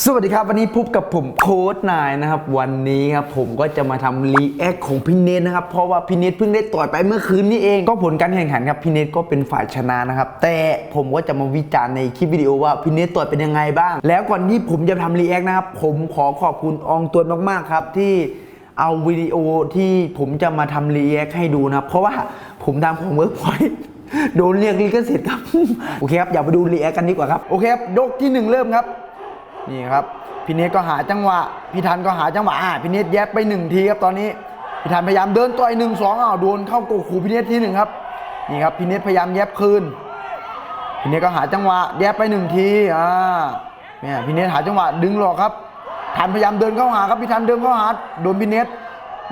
สวัสดีครับ วันนี้พบกับผมโค้ดนายนะครับ วันนี้ครับผมก็จะมาทำรีแอคของพี่เนทนะครับ เพราะว่าพี่เนทเพิ่งได้ต่อยไปเมื่อคืนนี้เอง ก็ผลการแข่งขันครับพี่เนทก็เป็นฝ่ายชนะนะครับ แต่ผมก็จะมาวิจารณ์ในคลิปวิดีโอว่าพี่เนทต่อยเป็นยังไงบ้าง แล้วก่อนที่ผมจะทำรีแอคนะครับ ผมขอขอบคุณอองตัวนมากๆครับที่เอาวิดีโอที่ผมจะมาทำรีแอคให้ดูนะครับ เพราะว่าผมทำของเวิร์กพอยต์โดนเรียกลิขสิทธิ์ครับ โอเคครับ อย่าไปดูรีแอคกันดีกว่าครับ โอเคครับ ยกที่หนึ่งเริ่มครับ นี่ครับพี่เนทก็หาจังหวะพี่ทันก็หาจังหวะอ่าพี่เนทแยบไปหนึ่งทีครับตอนนี้พี่ทันพยายามเดินต่อยหนึ่งสองอ้าวโดนเข้าโกขู่พี่เนททีหนึ่งครับนี่ครับพี่เนทพยายามแยบคืนพี่เนทก็หาจังหวะแยบไปหนึ่งทีอ่าเนี่ยพี่เนทหาจังหวะดึงหลอกครับทันพยายามเดินเข้าหาครับพี่ทันเดินเข้าหาโดนพี่เนท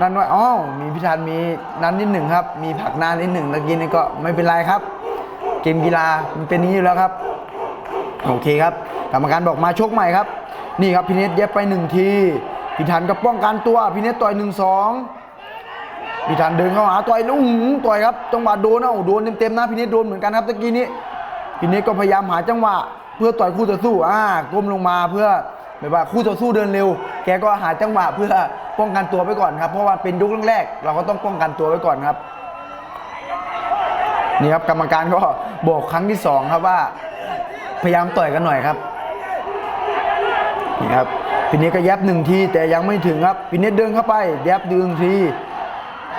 นั่นว่าอ๋อมีพี่ทันมีนั้นนิดหนึ่งครับ มีผักหน้านิดหนึ่งตะกี้นี่ก็ไม่เป็นไรครับ เกมกีฬามันเป็นนี้อยู่แล้วครับ โอเคครับ กรรมการบอกมาชกใหม่ครับ นี่ครับพี่เนทเย็บไปหนึ่งทีพี่ทันก็ป้องกันตัวพี่เนทต่อยหนึ่งสองพี่ทันเดินเข้าหาต่อยแล้วต่อยครับจังหวะโดนเอ้าโดนเต็มๆนะพี่เนทโดนเหมือนกันครับตะกี้นี้พี่เนทก็พยายามหาจังหวะ เพื่อต่อยคู่ต่อสู้อ่าก้มลงมาเพื่อแบบว่าคู่ต่อสู้เดินเร็ว แกก็หาจังหวะเพื่อป้องกันตัวไปก่อนครับเพราะว่าเป็นยุคแรกๆเราก็ต้องป้องกันตัวไว้ก่อนครับนี่ครับกรรมการก็บอกครั้งที่สองครับว่า พยายามต่อยกันหน่อยครับนี่ครับพี่เนทก็ยับหนึ่งทีแต่ยังไม่ถึงครับพี่เนทเดินเข้าไปยับดึงที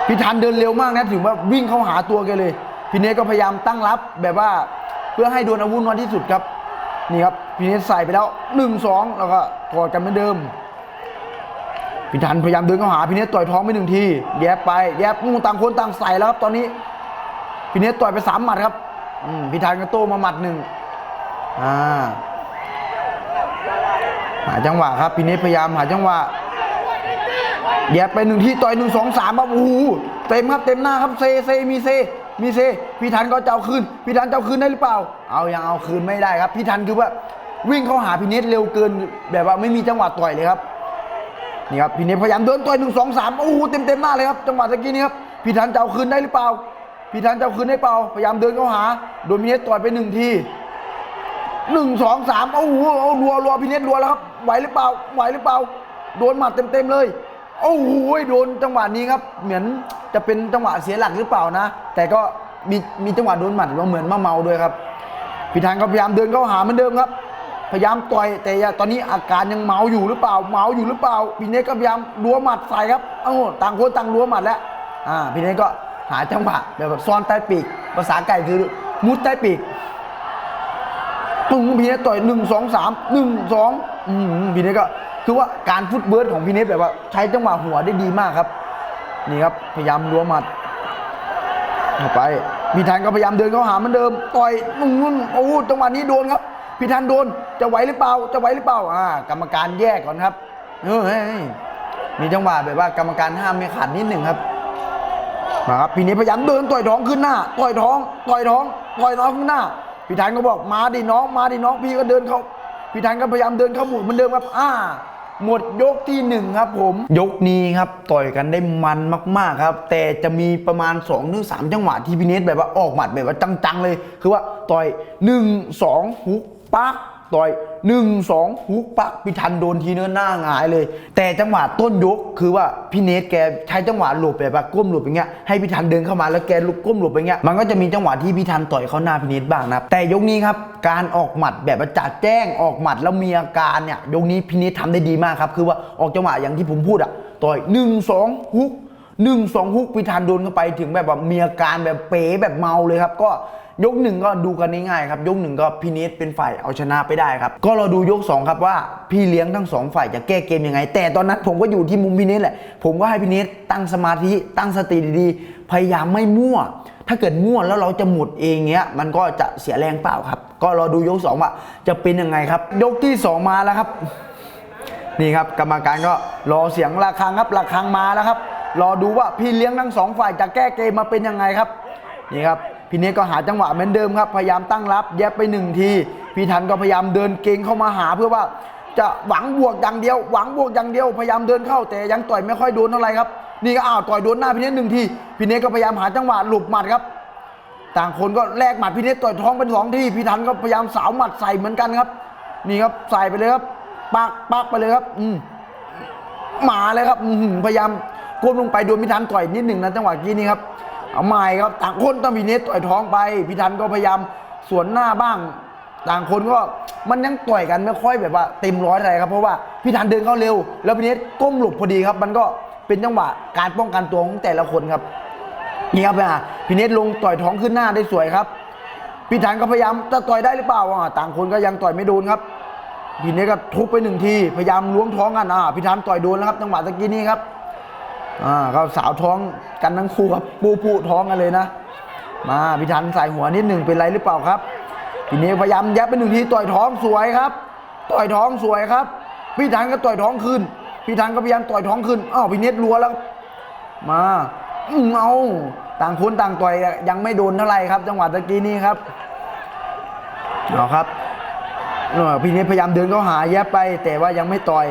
พี่ทันเดินเร็วมากนะถึงว่าวิ่งเข้าหาตัวแกเลยพี่เนทก็พยายามตั้งรับแบบว่าเพื่อให้โดนอาวุธน้อยที่สุดครับนี่ครับพี่เนทใส่ไปแล้วหนึ่งสองแล้วก็กอดกันเหมือนเดิมพี่ทันพยายามเดินเข้าหาพี่เนทต่อยท้องไปหนึ่งทีแยบไปแยบต่างคนต่างใส่แล้วครับตอนนี้พี่เนทต่อยไปสามหมัดครับพี่ทันก็โต้มาหมัดหนึ่ง อ่าหาจังหวะครับพีเนทพยายามหาจังหวะแยบไปหนึ่งที่ต่อยหนึ่งสองสามครับโอ้โหเต็มครับเต็มหน้าครับเซเซมีเซมีเซพี่ทันก็จะเอาคืนพี่ทันจะเอาคืนได้หรือเปล่า เอายังเอาคืนไม่ได้ครับพี่ทันคือว่าวิ่งเข้าหาพี่เนทเร็วเกิน แบบว่าไม่มีจังหวะต่อยเลยครับนี่ครับพี่เนทพยายามเดินต่อยหนึ่งสองสามโอ้โหเต็มเต็มหน้าเลยครับจังหวะตะกี้นี้ครับพี่ทันจะเอาคืนได้หรือเปล่าพี่ทันจะเอาคืนได้เปล่า พยายามเดินเข้าหาโดนพี่เนทต่อยไปหนึ่งที หนึ่งสองสามโอ้โหเอารัวรัวพีเนทรัวแล้วครับไหวหรือเปล่าไหวหรือเปล่า โดนหมัดเต็มเต็มๆเลยโอ้โหโดนจังหวะนี้ครับ เหมือนจะเป็นจังหวะเสียหลักหรือเปล่านะ แต่ก็มีมีจังหวะโดนหมัดว่าเหมือนมาเมาด้วยครับพี่ทันก็พยายามเดินเข้าหาเหมือนเดิมครับ พยายามต่อยแต่ตอนนี้อาการยังเมาอยู่หรือเปล่า เมาอยู่หรือเปล่าพีเนทก็พยายามรัวหมัดใส่ครับเอ้าต่างคนต่างรัวหมัดแล้วอ่าพี่เนทก็หาจังหวะแบบแบบซ่อนใต้ปีกภาษาไก่คือมุดใต้ปีก ปึ้งพีเนทต่อยหนึ่งสองสามหนึ่งสองพีเนทก็คือว่าการฟุตเบิร์ดของพีเนทแบบว่าใช้จังหวะหัวได้ดีมากครับ นี่ครับพยายามรัวหมัดเข้าไปพีทันก็พยายามเดินเข้าหาเหมือนเดิมต่อยนุ่นโอ้จังหวะนี้โดนครับพีทันโดนจะไหวหรือเปล่าจะไหวหรือเปล่าอ่ากรรมการแยกก่อนครับเอ้ยมีจังหวะแบบว่ากรรมการห้ามไม่ขาดนิดหนึ่งครับมาครับพีนี้พยายามเดินต่อยท้องขึ้นหน้าต่อยท้องต่อยท้องต่อยท้องขึ้นหน้า พี่ทันก็บอกมาดิน้องมาดิน้องพี่ก็เดินเข้าพี่ทันก็พยายามเดินเข้าหมุนเหมือนเดิมครับอ่าหมดยกที่หนึ่งครับผมยกนี้ครับต่อยกันได้มันมากๆครับ แต่จะมีประมาณ2อถึงสจังหวะที่พี่เนสแบบว่าออกหมัดแบบว่าจังๆเลย คือว่าต่อย1 2ฮุกปัก ต่อย1 2ฮุกปักพี่ทันโดนทีเนื้อหน้าหงายเลย แต่จังหวะต้นยกคือว่าพี่เนทแกใช้จังหวะหลบแบบก้มหลบอย่างเงี้ยให้พี่ทันเดินเข้ามาแล้วแกลุกก้มหลบอย่างเงี้ยมันก็จะมีจังหวะที่พี่ทันต่อยเข้าหน้าพี่เนทบ้างนะแต่ยกนี้ครับการออกหมัดแบบจัดแจ้งออกหมัดแล้วมีอาการเนี่ยยกนี้พี่เนททำได้ดีมากครับคือว่าออกจังหวะอย่างที่ผมพูดอะต่อย1 2ฮุกหนึ่งสองฮุกพิธันโดนเข้าไปถึงแบบว่ามีอาการแบบเป๋แบบเมาเลยครับ ก็ ยกหนึ่งก็ดูกันง่ายๆครับ ยกหนึ่งก็พี่เนทเป็นฝ่ายเอาชนะไปได้ครับ ก็เราดูยกสองครับว่าพี่เลี้ยงทั้งสองฝ่ายจะแก้เกมยังไง แต่ตอนนั้นผมก็อยู่ที่มุมพี่เนทแหละ ผมก็ให้พี่เนทตั้งสมาธิตั้งสติดีๆ พยายามไม่มั่ว ถ้าเกิดมั่วแล้วเราจะหมดเองเงี้ย มันก็จะเสียแรงเปล่าครับ ก็รอดูยกสองว่าจะเป็นยังไงครับ ยกที่สองมาแล้วครับ นี่ครับกรรมการก็รอเสียงระฆังครับระฆังมาแล้วครับ รอดูว่าพี่เลี้ยงทั้งสองฝ่ายจะแก้เกมมาเป็นยังไงครับ นี่ครับ พี่เนทก็หาจังหวะเหมือนเดิมครับ พยายามตั้งรับ แยบไปหนึ่งที พี่ทันก็พยายามเดินเก่งเข้ามาหาเพื่อว่าจะหวังบวกอย่างเดียว หวังบวกอย่างเดียว พยายามเดินเข้าแต่ยังต่อยไม่ค่อยโดนเท่าไหร่ครับ นี่ก็อ้าวต่อยโดนหน้าพี่เนทหนึ่งที พี่เนทก็พยายามหาจังหวะหลบหมัดครับ ต่างคนก็แลกหมัดพี่เนทต่อยท้องเป็นสองที พี่ทันก็พยายามสาวหมัดใส่เหมือนกันครับ นี่ครับใส่ไปเลยครับปักปักไปเลยครับ อืมมาเลยครับพยายามก้มลงไปโดนพิธันต่อยนิดหนึ่งนะจังหวะกี้นี้ครับ เอาใหม่ครับต่างคนต้องมีเนตต่อยท้องไปพิธันก็พยายามสวนหน้าบ้าง ต่างคนก็มันยังต่อยกันไม่ค่อยแบบว่าเต็มร้อยอะไรครับเพราะว่าพี่ธันเดินเข้าเร็ว แล้วพี่เนตก้มหลบพอดีครับ มันก็เป็นจังหวะการป้องกันตัวของแต่ละคนครับนี่ครับอะพี่เนตลงต่อยท้องขึ้นหน้าได้สวยครับพี่ธันก็พยายามจะต่อยได้หรือเปล่าอะต่างคนก็ยังต่อยไม่โดนครับพี่เนตก็ทุบไปหนึ่งทีพยายามล้วงท้องกันอะพี่ธันต่อยโดนแล้วครับจังหวะตะกี้นี้ครับ อ่าก็สาวท้องกันทั้งคู่ครับปูปูท้องกันเลยนะ มาพี่ธันใส่หัวนิดหนึ่งเป็นไรหรือเปล่าครับพี่เนตพยายามยับไปหนึ่งทีต่อยท้องสวยครับ ต่อยท้องสวยครับพี่ธันก็ต่อยท้องขึ้นพี่ธันก็พยายามต่อยท้องขึ้นอ้าวพี่เนตรัวแล้ว มาอืมเอาต่างคนต่างต่อยยังไม่โดนเท่าไหร่ครับ จังหวะตะกี้นี้ครับเอาครับพี่เนตพยายามเดินเข้าหาแยบไป แต่ว่ายังไม่ต่อย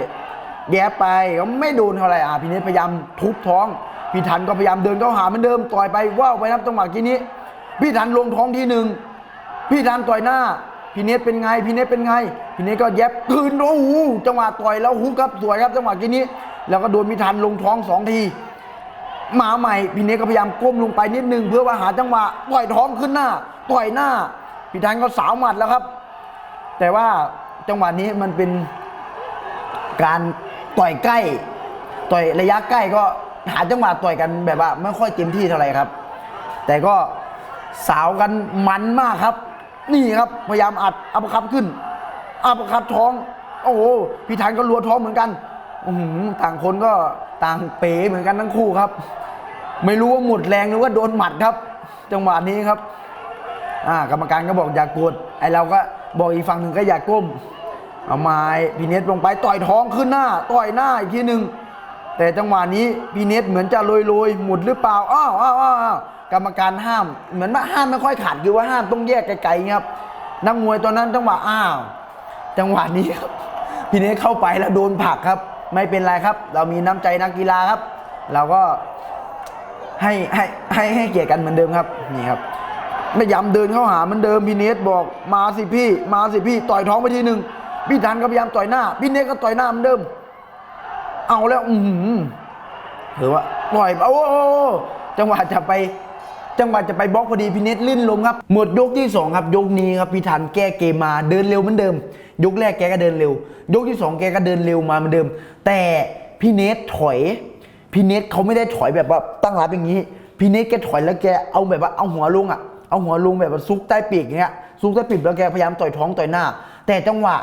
แยบไปก็ไม่โดนเท่าไหร่อะพี่เนตพยายามทุบท้อง พี่ทันก็พยายามเดินเข้าหาเหมือนเดิมต่อยไปว่าวไปนับจังหวะกี้นี้ พี่ทันลงท้องทีหนึ่งพี่ทันต่อยหน้าพี่เนตเป็นไงพี่เนตเป็นไงพี่เนตก็แยบคืนโอ้โหจังหวะต่อยแล้วฮุกครับสวยครับจังหวะกี้นี้ แล้วก็โดนพี่ทันลงท้องสองทีมาใหม่พี่เนกก็พยายามก้มลงไปนิดนึงเพื่อว่าหาจังหวะต่อยท้องขึ้นหน้าต่อยหน้าพี่ทันก็สาวหมัดแล้วครับ แต่ว่าจังหวะนี้มันเป็นการ ต่อยใกล้ ต่อยระยะใกล้ก็หาจังหวะต่อยกันแบบว่า ไม่ค่อยเต็มที่เท่าไหร่ครับ แต่ก็สาวกันมันมากครับ นี่ครับพยายามอัดอัปคับขึ้นอัปคับท้อง โอ้โหพี่ทันก็รัวท้องเหมือนกันอื้อหือต่างคนก็ต่างเป๋เหมือนกันทั้งคู่ครับ ไม่รู้ว่าหมดแรงหรือว่าโดนหมัดครับ จังหวะนี้ครับ อ่ากรรมการก็บอกอย่ากกดไอเราก็บอกอีกฝั่งหนึ่งก็อย่าก้ม เอาไม้พีเนสลงไปต่อยท้องขึ้นหน้า ต่อยหน้าอีกทีหนึ่งแต่จังหวะนี้พีเนสเหมือนจะโรยโรยๆหมุดหรือเปล่าอ้าวอ้าวอ้าวกรรมการห้าม เหมือนว่าห้ามไม่ค่อยขาดคือว่าห้ามต้องแยกไกลๆครับนักมวยตอนนั้นจังหวะอ้าว จังหวะนี้ครับพีเนสเข้าไปแล้วโดนผลักครับ ไม่เป็นไรครับ เรามีน้ำใจนักกีฬาครับ เราก็ให้ให้ให้ให้เกียรติกันเหมือนเดิมครับนี่ครับไม่ย้ำเดินเข้าหาเหมือนเดิมพีเนสบอกมาสิพี่ มาสิพี่ต่อยท้องไปทีหนึ่ง พี่ทันก็พยายามต่อยหน้าพี่เนสก็ต่อยหน้าเหมือนเดิม เอาแล้วอือหือถือว่าปล่อยโอ้โอ้โอ้จังหวะจะไปจังหวะจะไปบล็อกพอดีพี่เนสลื่นล้มครับ หมดยกที่สองครับ ยกนี้ครับพี่ทันแก้เกมมาเดินเร็วเหมือนเดิม ยกแรกแกก็เดินเร็ว ยกที่สองแกก็เดินเร็วมาเหมือนเดิม แต่พี่เนสถอยพี่เนสเขาไม่ได้ถอยแบบว่าตั้งรับอย่างนี้ พี่เนสแกถอยแล้วแกเอาแบบว่าเอาหัวลงอะเอาหัวลงแบบว่าซุกใต้ปีกอย่างเงี้ยซุกใต้ปีกแล้วแกพยายามต่อยท้องต่อยหน้า แต่จังหวะ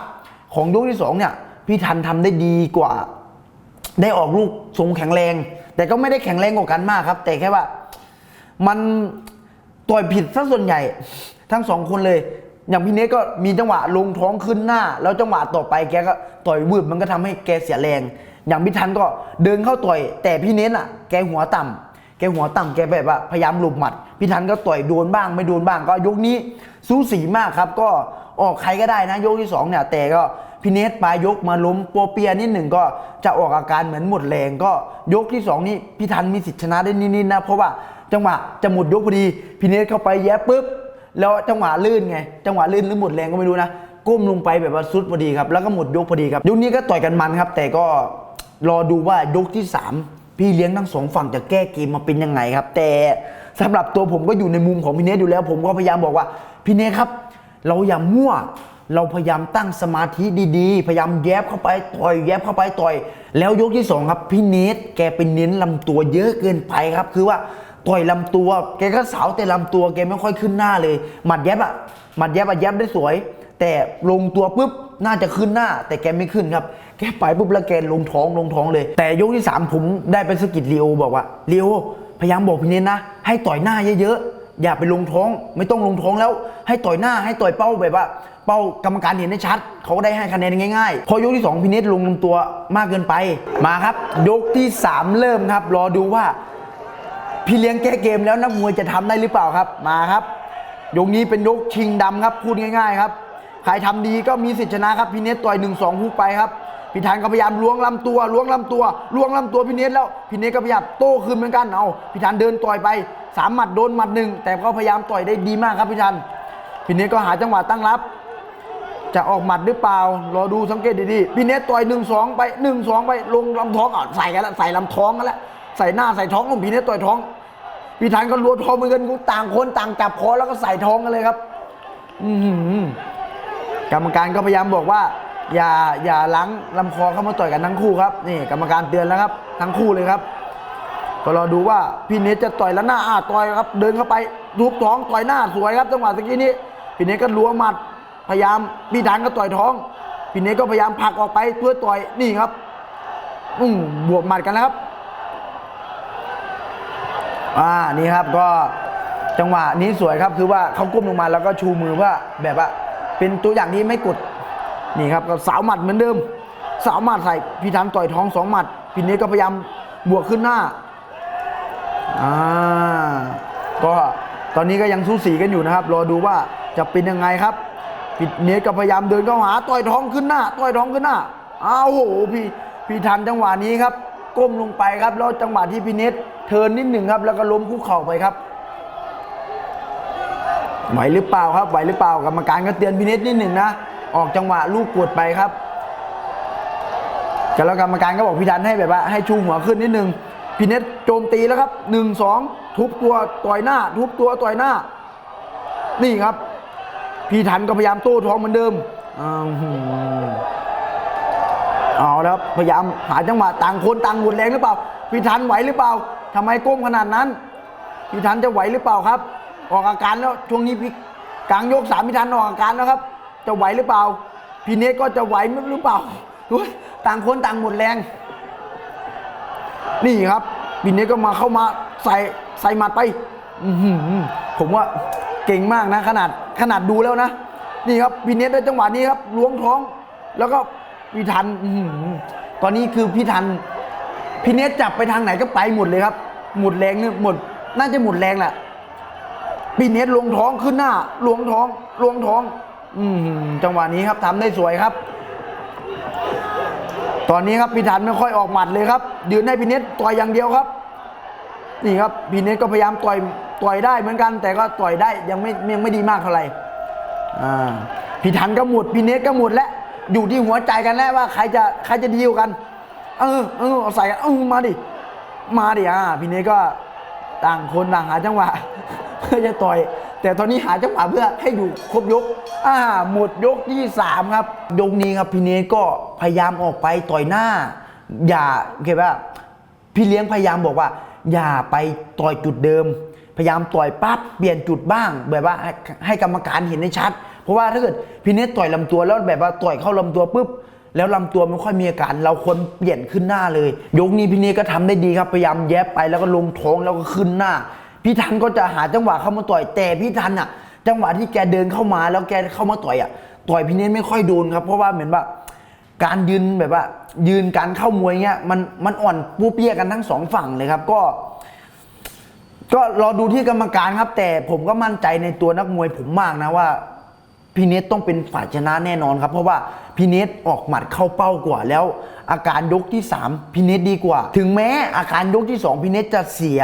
ของยกที่สองเนี่ยพี่ทันทำได้ดีกว่า ได้ออกลูกทรงแข็งแรง แต่ก็ไม่ได้แข็งแรงกว่ากันมากครับ แต่แค่ว่า มันต่อยผิดซะส่วนใหญ่ ทั้งสองคนเลย อย่างพี่เนสก็มีจังหวะลงท้องขึ้นหน้า แล้วจังหวะต่อไปแกก็ต่อยวืดมันก็ทำให้แกเสียแรง อย่างพี่ทันก็เดินเข้าต่อย แต่พี่เนสอะ แกหัวต่ำ แกหัวต่ำแกแบบว่าพยายามหลบหมัด พี่ทันก็ต่อยโดนบ้างไม่โดนบ้างก็ยกนี้สูสีมากครับก็ออกใครก็ได้นะยกที่สองเนี่ยแต่ก็พี่เนสปลายยกมาล้มโปเปียนิดหนึ่งก็จะออกอาการเหมือนหมดแรงก็ยกที่สองนี่พี่ทันมีสิทธิชนะได้นิดๆนะเพราะว่าจังหวะจะหมดยกพอดีพี่เนสเข้าไปแย้ปุ๊บแล้วจังหวะลื่นไง จังหวะลื่นหรือหมดแรงก็ไม่รู้นะก้มลงไปแบบว่าซุดพอดีครับแล้วก็หมดยกพอดีครับยกนี้ก็ต่อยกันมันครับ แต่ก็รอดูว่ายกที่ 3 พี่เลี้ยงทั้งสองฝั่งจะแก้เกมมาเป็นยังไงครับ แต่สำหรับตัวผมก็อยู่ในมุมของพี่เนสอยู่แล้ว ผมก็พยายามบอกว่าพี่เนสครับ เราอย่ามั่วเราพยายามตั้งสมาธิดีๆ พยายามแยบเข้าไปต่อยแยบเข้าไปต่อย แล้วยกที่สองครับ พี่เนสแกไปเน้นลำตัวเยอะเกินไปครับ คือว่าต่อยลำตัว แกก็สาวแต่ลำตัวแกไม่ค่อยขึ้นหน้าเลย หมัดแยบอะหมัดแยบอะแยบได้สวย แต่ลงตัวปุ๊บน่าจะขึ้นหน้า แต่แกไม่ขึ้นครับ แกไปปุ๊บแล้วแกลงท้องลงท้องเลย แต่ยกที่สามผมได้ไปสกิดลีโอบอกว่าลีโอพยายามบอกพี่เน้นนะ ให้ต่อยหน้าเยอะๆ อย่าไปลงท้องไม่ต้องลงท้องแล้ว ให้ต่อยหน้าให้ต่อยเป้าแบบว่า เป้ากรรมการเห็นได้ชัด เขาก็ได้ให้คะแนนง่ายๆ พอยกที่สองพี่เนสลงลำตัวมากเกินไปมาครับ ยกที่สามเริ่มครับ รอดูว่า พี่เลี้ยงแก้เกมแล้วนักมวยจะทำได้หรือเปล่าครับมาครับยกนี้เป็นยกชิงดำครับพูดง่าย ๆ ครับใครทำดีก็มีสิทธิชนะครับพี่เนสต่อยหนึ่งสองฮุกไปครับ พี่ธันก็พยายามล้วงลำตัวล้วงลำตัวล้วงลำตัวพี่เนสแล้วพี่เนสก็พยายามโต้คืนเหมือนกันเอาพี่ธันเดินต่อยไปสามหมัดโดนหมัดหนึ่งแต่ก็พยายามต่อยได้ดีมากครับพี่ธันพี่เนสก็หาจังหวะตั้งรับ จะออกหมัดหรือเปล่ารอดูสังเกตดีๆพี่เนทต่อยหนึ่งสองไปหนึ่งสองไปลงลำท้องอะใส่กันแล้วใส่ลำท้องกันแล้วใส่หน้าใส่ท้องของพี่เนทต่อยท้องพี่ทันก็รัวท้องเหมือนกันต่างคนต่างจับคอแล้วก็ใส่ท้องกันเลยครับ อืกรรมการก็พยายามบอกว่า อย่าอย่าล้างลำคอเข้ามาต่อยกันทั้งคู่ครับนี่กรรมการเตือนแล้วครับทั้งคู่เลยครับ ก็รอดูว่าพี่เนทจะต่อยแล้วหน้าอาต่อยครับ เดินเข้าไปทุบท้องต่อยหน้าสวยครับจังหวะตะกี้นี้พี่เนทก็ล้วงหมัดพยายามพี่ทันก็ต่อยท้องพี่เนทก็พยายามผลักออกไปเพื่อต่อยนี่ครับอืมบวกหมัดกันแล้วครับอ่านี่ครับก็จังหวะนี้สวยครับคือว่าเขาก้มลงมาแล้วก็ชูมือว่าแบบว่าเป็นตัวอย่างที่ไม่กด นี่ครับก็สาวหมัดเหมือนเดิม สาวหมัดใส่พี่ทันต่อยท้องสองหมัดพี่เนก็พยายามบวกขึ้นหน้าอ่าก็ตอนนี้ก็ยังสู้สีกันอยู่นะครับ รอดูว่าจะเป็นยังไงครับพี่เนก็พยายามเดินเข้าหาต่อยท้องขึ้นหน้าต่อยท้องขึ้นหน้าอ้าวโหพี่พี่ทันจังหวะนี้ครับ ก้มลงไปครับแล้วจังหวะที่พี่เนทเทินนิดหนึ่งครับ แล้วก็ล้มคุกเข่าไปครับไหวหรือเปล่าครับไหวหรือเปล่ากรรมการก็เตือนพินิษนิดหนึ่งนะ ออกจังหวะลูกกดไปครับแต่แล้วกรรมการก็บอกพี่ทันให้แบบว่าให้ชูหัวขึ้นนิดนึงพินิษโจมตีแล้วครับหนึ่งสองทุบตัวต่อยหน้า ทุบตัวต่อยหน้า นี่ครับ พี่ทันก็พยายามโต้ท้องเหมือนเดิมอ้าวหือเอาแล้วครับพยายามหาจังหวะต่างคนต่างหมดแรงหรือเปล่า พี่ทันไหวหรือเปล่าทำไมก้มขนาดนั้น พี่ทันจะไหวหรือเปล่าครับ ออกอาการแล้วช่วงนี้พี่กลางยกสามพี่ทันออกอาการแล้วครับ จะไหวหรือเปล่า พี่เนทก็จะไหวหรือเปล่าต่างคนต่างหมดแรง นี่ครับพี่เนทก็มาเข้ามาใส่ใส่หมัดไปผมว่าเก่งมากนะ ขนาดขนาดดูแล้วนะ นี่ครับพี่เนทได้จังหวะนี้ครับล้วงท้อง แล้วก็พี่ทันตอนนี้คือพี่ทันพี่เนทจับไปทางไหนก็ไปหมดเลยครับ หมดแรงเนี่ยหมด น่าจะหมดแรงแหละพี่เนทลวงท้องขึ้นหน้าลวงท้องลวงท้อง จังหวะนี้ครับทำได้สวยครับ ตอนนี้ครับพี่ทันไม่ค่อยออกหมัดเลยครับยืนให้พี่เนทต่อยอย่างเดียวครับ นี่ครับพีเนทก็พยายามต่อยต่อยได้เหมือนกัน แต่ก็ต่อยได้ยังไม่ยังไม่ดีมากเท่าไหร่พี่ทันก็หมดพีเนทก็หมดแล้วอยู่ที่หัวใจกันแล้วว่าใครจะใครจะดีกว่ากัน เออเออเอาใส่กันเออมาดิมาดิอ่าพี่เนทก็ต่างคนต่างหาจังหวะเพื่อจะต่อย แต่ตอนนี้หาจังหวะเพื่อให้อยู่ครบยก อ่า หมดยกที่สามครับ ยกนี้ครับพี่เนทก็พยายามออกไปต่อยหน้า อย่าโอเคป่ะพี่เลี้ยงพยายามบอกว่า อย่าไปต่อยจุดเดิม พยายามต่อยปั๊บเปลี่ยนจุดบ้างแบบว่าให้กรรมการเห็นได้ชัด เพราะว่าถ้าเกิดพี่เนทต่อยลำตัวแล้วแบบว่าต่อยเข้าลำตัวปุ๊บแล้วลำตัวไม่ค่อยมีอาการเราควรเปลี่ยนขึ้นหน้าเลย ยกนี้พี่เนก็ทำได้ดีครับ พยายามแยบไปแล้วก็ลงท้องแล้วก็ขึ้นหน้า พี่ทันก็จะหาจังหวะเข้ามาต่อยแต่พี่ทันอะ จังหวะที่แกเดินเข้ามาแล้วแกเข้ามาต่อยอะต่อยพี่เนทไม่ค่อยโดนครับ เพราะว่าเหมือนว่าการยืนแบบว่า ยืนการเข้ามวยเงี้ยมันมันอ่อนปูเปียกันทั้งสองฝั่งเลยครับ ก็ ก็รอดูที่กรรมการครับ แต่ผมก็มั่นใจในตัวนักมวยผมมากนะว่าพี่เนทต้องเป็นฝ่ายชนะแน่นอนครับ เพราะว่าพี่เนทออกหมัดเข้าเป้ากว่าแล้ว อาการยกที่3พี่เนทดีกว่า ถึงแม้อาการยกที่2พี่เนทจะเสีย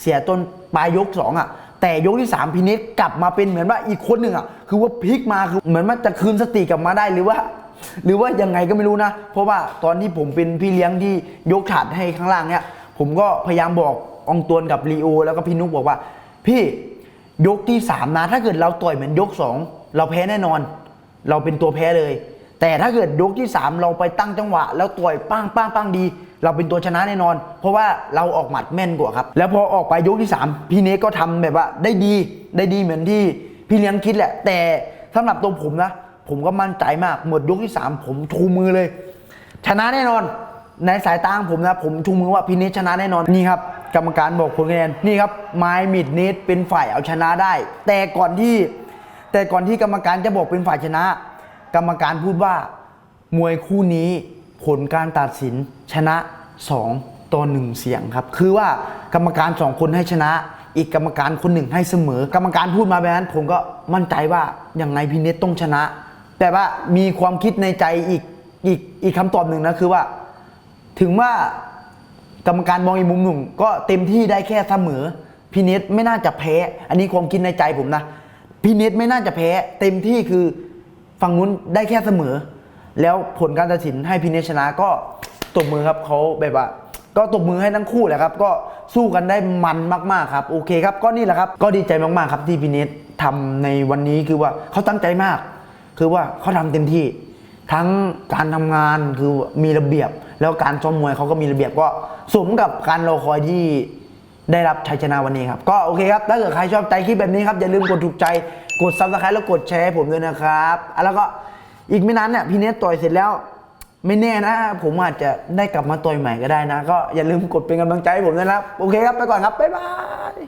เสียต้น ปลายยก2อะ แต่ยกที่ 3พี่เนทกลับมาเป็นเหมือนว่าอีกคนหนึ่งอะ คือว่าพลิกมาคือเหมือนว่าจะคืนสติกลับมาได้หรือว่า หรือว่ายังไงก็ไม่รู้นะ เพราะว่าตอนที่ผมเป็นพี่เลี้ยงที่ยกถาดให้ข้างล่างเนี่ย ผมก็พยายามบอกองตวนกับลีโอ แล้วก็พี่นุกบอกว่า พี่ยกที่สามนะ ถ้าเกิดเราต่อยเหมือนยกสองเราแพ้แน่นอน เราเป็นตัวแพ้เลย แต่ถ้าเกิดยกที่สามเราไปตั้งจังหวะ แล้วต่อยป้างป้างป้างดี เราเป็นตัวชนะแน่นอน เพราะว่าเราออกหมัดแม่นกว่าครับ แล้วพอออกไปยกที่สามพี่เนกก็ทำแบบว่าได้ดีได้ดีเหมือนที่พี่เลี้ยงคิดแหละ แต่สำหรับตัวผมนะ ผมก็มั่นใจมากหมดยกที่ 3 ผมชูมือเลย ชนะแน่นอน ในสายตาของผมนะ ผมชูมือว่าพี่เนทชนะแน่นอนนี่ครับกรรมการบอกผลคะแนนนี่ครับไมมิดเนทเป็นฝ่ายเอาชนะได้ แต่ก่อนที่ แต่ก่อนที่กรรมการจะบอกเป็นฝ่ายชนะ กรรมการพูดว่ามวยคู่นี้ ผลการตัดสินชนะ2ต่อ1เสียงครับ คือว่ากรรมการ 2 คนให้ชนะ อีกกรรมการคนหนึ่งให้เสมอ กรรมการพูดมาแบบนั้นผมก็มั่นใจว่าอย่างไงพี่เนทต้องชนะ แต่ว่ามีความคิดในใจอีกอีกอีกคำตอบหนึ่งนะคือว่า ถึงว่ากรรมการมองอีกมุมหนึ่งก็เต็มที่ได้แค่เสมอพี่เนทไม่น่าจะแพ้ อันนี้ความคิดในใจผมนะพี่เนทไม่น่าจะแพ้ เต็มที่คือฝั่งนู้นได้แค่เสมอ แล้วผลการตัดสินให้พิเนชนะก็ตบมือครับเขาแบบว่าก็ตบมือให้ทั้งคู่แหละครับ ก็สู้กันได้มันมากๆครับ โอเคครับ ก็นี่แหละครับ ก็ดีใจมากๆครับที่พิเนชทำในวันนี้คือว่าเขาตั้งใจมาก คือว่าเขาทำเต็มที่ ทั้งการทำงานคือมีระเบียบ แล้วการซ้อมมวยเขาก็มีระเบียบก็สมกับการรอคอยที่ได้รับชัยชนะวันนี้ครับ ก็โอเคครับ ถ้าเกิดใครชอบใจคลิปแบบนี้ครับ อย่าลืมกดถูกใจ กดซับสไครต์แล้วกดแชร์ให้ผมด้วยนะครับอะแล้วก็ อีกไม่นานเนี่ยพี่เนสต่อยเสร็จแล้ว ไม่แน่นะ ผมอาจจะได้กลับมาต่อยใหม่ก็ได้นะ ก็อย่าลืมกดเป็นกำลังใจให้ผมด้วยนะครับ โอเคครับไปก่อนครับ บ๊ายบาย